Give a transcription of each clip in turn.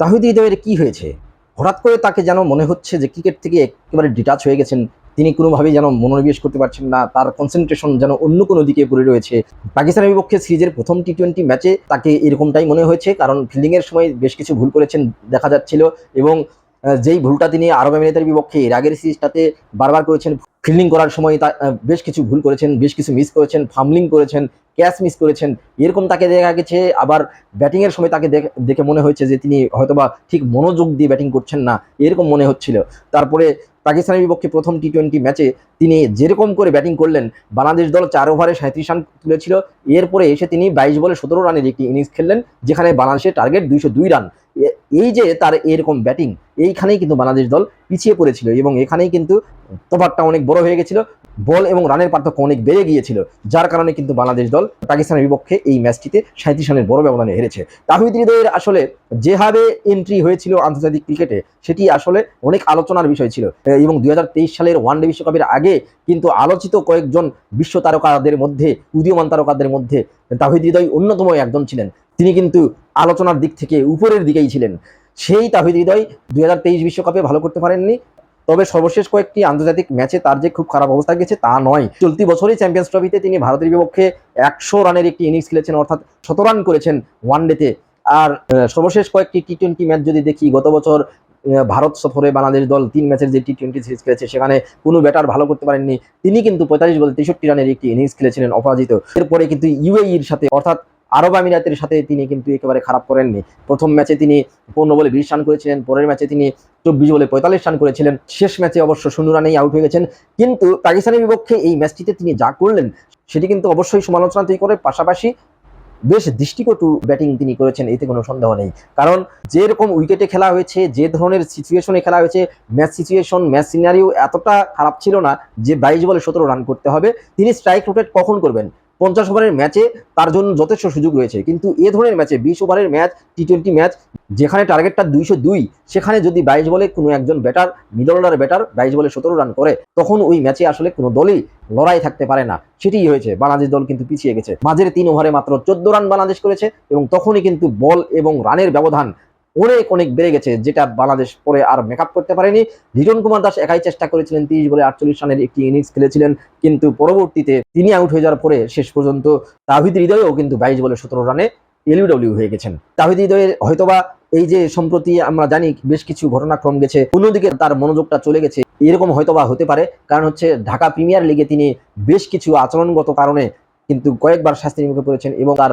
তাহিদ হৃদয়ের কি হয়েছে? হঠাৎ করে তাকে যেন মনে হচ্ছে যে ক্রিকেট থেকে একেবারে ডিটাচ হয়ে গেছেন, তিনি কোনোভাবেই যেন মনোনিবেশ করতে পারছেন না, তার কনসেন্ট্রেশন যেন অন্য কোনো দিকে পড়ে রয়েছে। পাকিস্তানের বিপক্ষে সিরিজের প্রথম টি টোয়েন্টি ম্যাচে তাকে এরকমটাই মনে হয়েছে, কারণ ফিল্ডিংয়ের সময় বেশ কিছু ভুল করেছেন দেখা যাচ্ছিল এবং যেই ভুলটা তিনি আরব আমিরাতের বিপক্ষে এর আগের সিরিজটাতে বারবার করেছেন ফিল্ডিং করার সময় তা বেশ কিছু ভুল করেছেন, বেশ কিছু মিস করেছেন ফামলিং করেছেন ক্যাচ মিস করেছেন। এরকম তাকে দেখা গেছে, আবার ব্যাটিংয়ের সময় তাকে দেখ- মনে হয়েছে যে তিনি হয়তোবা ঠিক মনোযোগ দিয়ে ব্যাটিং করছেন না, এরকম মনে হচ্ছিল। তারপরে পাকিস্তানের বিপক্ষে প্রথম টি টোয়েন্টি ম্যাচে তিনি যেরকম করে ব্যাটিং করলেন, বাংলাদেশ দল চার ওভারে সাঁত্রিশ রান তুলেছিল। এরপরে এসে তিনি বাইশ বলে সতেরো রানের একটি ইনিংস খেললেন, যেখানে বাংলাদেশের টার্গেট দুইশো দুই রান। এই যে তার এরকম ব্যাটিং এইখানেই কিন্তু বাংলাদেশ দল পিছিয়ে পড়েছিল এবং এখানেই কিন্তু তফাতটা অনেক বড় হয়ে গেছিল। বল এবং রানের পার্থক্য অনেক বেড়ে গিয়েছিল, যার কারণে কিন্তু বাংলাদেশ দল পাকিস্তানের বিপক্ষে এই ম্যাচটিতে সাঁত্রিশ রানের বড় ব্যবধানে হেরেছে। তাহিদ হৃদয়ের আসলে যেভাবে এন্ট্রি হয়েছিল আন্তর্জাতিক ক্রিকেটে, সেটি আসলে অনেক আলোচনার বিষয় ছিল। এবং দুই হাজার তেইশ সালের ওয়ানডে বিশ্বকাপের আগে কিন্তু আলোচিত কয়েকজন বিশ্ব তারকাদের মধ্যে, উদীয়মান তারকাদের মধ্যে তাহিদ হৃদয় অন্যতম একজন ছিলেন। তিনি কিন্তু আলোচনার দিক থেকে উপরের দিকেই ছিলেন। সেই তাহিদ হৃদয় দুই বিশ্বকাপে ভালো করতে পারেননি তবে সর্বশেষ কয়েকটি আন্তর্জাতিক ম্যাচে তার যে খুব খারাপ অবস্থা গেছে তা নয়। চলতি বছরই চ্যাম্পিয়ন্স ট্রফিতে তিনি ভারতের বিপক্ষে একশো রানের একটি ইনিংস খেলেছেন, অর্থাৎ শত রান করেছেন ওয়ানডেতে আর সর্বশেষ কয়েকটি টি টোয়েন্টি ম্যাচ যদি দেখি, গত বছর ভারত সফরে বাংলাদেশ দল তিন ম্যাচের যে টি টোয়েন্টি সিরিজ খেলেছে, সেখানে কোনো ব্যাটার ভালো করতে পারেননি। তিনি কিন্তু পঁয়তাল্লিশ বলে তেষট্টি রানের একটি ইনিংস খেলেছিলেন অপরাজিত। এরপরে কিন্তু ইউএইর সাথে, অর্থাৎ আরব আমিরাতের সাথে তিনি কিন্তু একেবারে খারাপ করেননি। প্রথম ম্যাচে তিনি পনেরো বলে বিশ রান করেছিলেন, পরের ম্যাচে তিনি চব্বিশ বলে পঁয়তাল্লিশ রান করেছিলেন। শেষ ম্যাচে অবশ্য শূন্য রানেই আউট হয়ে গেছেন। কিন্তু পাকিস্তানের বিপক্ষে এই ম্যাচটিতে তিনি যা করলেন, সেটি কিন্তু অবশ্যই সমালোচনা তৈরি করে। পাশাপাশি বেশ দৃষ্টিকটু ব্যাটিং তিনি করেছেন, এতে কোনো সন্দেহ নেই। কারণ যেরকম উইকেটে খেলা হয়েছে, যে ধরনের সিচুয়েশনে খেলা হয়েছে ম্যাচ সিচুয়েশন ম্যাচ সিনারিও এতটা খারাপ ছিল না যে বাইশ বলে সতেরো রান করতে হবে। তিনি স্ট্রাইক রোটেট কখন করবেন? পঞ্চাশ ওভারের ম্যাচে তার জন্য যথেষ্ট সুযোগ রয়েছে। কিন্তু এ ধরনের ম্যাচে বিশ ওভারের ম্যাচ টি টোয়েন্টি ম্যাচ, যেখানে টার্গেটটা দুইশো দুই, সেখানে যদি বাইশ বলে কোনো একজন ব্যাটার মিডল অর্ডার ব্যাটার বাইশ বলে সতেরো রান করে, তখন ওই ম্যাচে আসলে কোনো দলই লড়াই থাকতে পারে না। সেটিই হয়েছে, বাংলাদেশ দল কিন্তু পিছিয়ে গেছে। মাঝের তিন ওভারে মাত্র চোদ্দ রান বাংলাদেশ করেছে এবং তখনই কিন্তু বল এবং রানের ব্যবধান অনেক অনেক বেড়ে গেছে, যেটা বাংলাদেশ পরে আর মেকআপ করতে পারেনি। লিটন কুমার দাস একাই চেষ্টা করেছিলেন, তিরিশ বলে আটচল্লিশ রানের একটি ইনিংস খেলেছিলেন, কিন্তু পরবর্তীতে তিনি আউট হয়ে যাওয়ার পরে শেষ পর্যন্ত তাহিদ হৃদয়ও কিন্তু বাইশ বলে সতেরো রানে এলইউডব্লিউ হয়ে গেছেন। তাহিদ হৃদয়ের হয়তোবা এই যে সম্প্রতি আমরা জানি বেশ কিছু ঘটনাক্রম গেছে, অন্যদিকে তার মনোযোগটা চলে গেছে, এরকম হয়তোবা হতে পারে। কারণ হচ্ছে ঢাকা প্রিমিয়ার লিগে তিনি বেশ কিছু আচরণগত কারণে কিন্তু কয়েকবার শাস্তির মুখে পড়েছেন এবং তার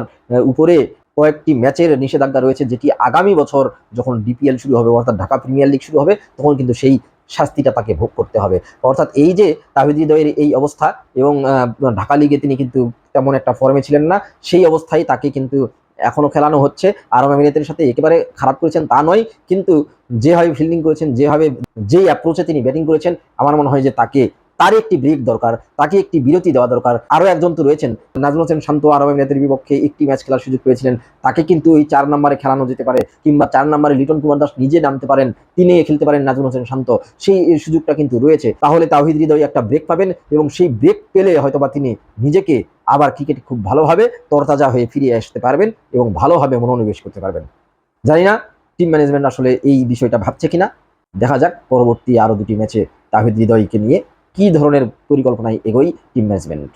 উপরে কয়েকটি ম্যাচের নিষেধাজ্ঞা রয়েছে, যেটি আগামী বছর যখন ডিপিএল শুরু হবে, অর্থাৎ ঢাকা প্রিমিয়ার লিগ শুরু হবে, তখন কিন্তু সেই শাস্তিটা তাকে ভোগ করতে হবে। অর্থাৎ এই যে তাহিদ হৃদয়ের এই অবস্থা এবং ঢাকা লিগে তিনি কিন্তু তেমন একটা ফর্মে ছিলেন না, সেই অবস্থায় তাকে কিন্তু এখনও খেলানো হচ্ছে। আরব আমিরাতের সাথে একেবারে খারাপ করেছেন তা নয়, কিন্তু যেভাবে ফিল্ডিং করেছেন, যেভাবে, যেই অ্যাপ্রোচে তিনি ব্যাটিং করেছেন, আমার মনে হয় যে তাকে তার একটি ব্রেক দরকার, তাকে একটি বিরতি দেওয়া দরকার। আরও একজন তো রয়েছেন, নাজমুল হোসেন শান্ত আরব আমিরাতের বিপক্ষে একটি ম্যাচ খেলার সুযোগ পেয়েছিলেন। তাকে কিন্তু এই চার নম্বরে খেলানো যেতে পারে, কিংবা চার নম্বরে লিটন কুমার দাস নিজে নামতে পারেন তিনি খেলতে পারেন নাজমুল হোসেন শান্ত। সেই সুযোগটা কিন্তু রয়েছে। তাহলে তাহিদ হৃদয় একটা ব্রেক পাবেন এবং সেই ব্রেক পেলে হয়তোবা তিনি নিজেকে আবার ক্রিকেট খুব ভালোভাবে তরতাজা হয়ে ফিরে আসতে পারবেন এবং ভালোভাবে মনোনিবেশ করতে পারবেন। জানি না টিম ম্যানেজমেন্ট আসলে এই বিষয়টা ভাবছে কিনা। দেখা যাক, পরবর্তী আরও দুটি ম্যাচে তাহিদ হৃদয়কে নিয়ে কী ধরনের পরিকল্পনায় এগোই টিম ম্যানেজমেন্ট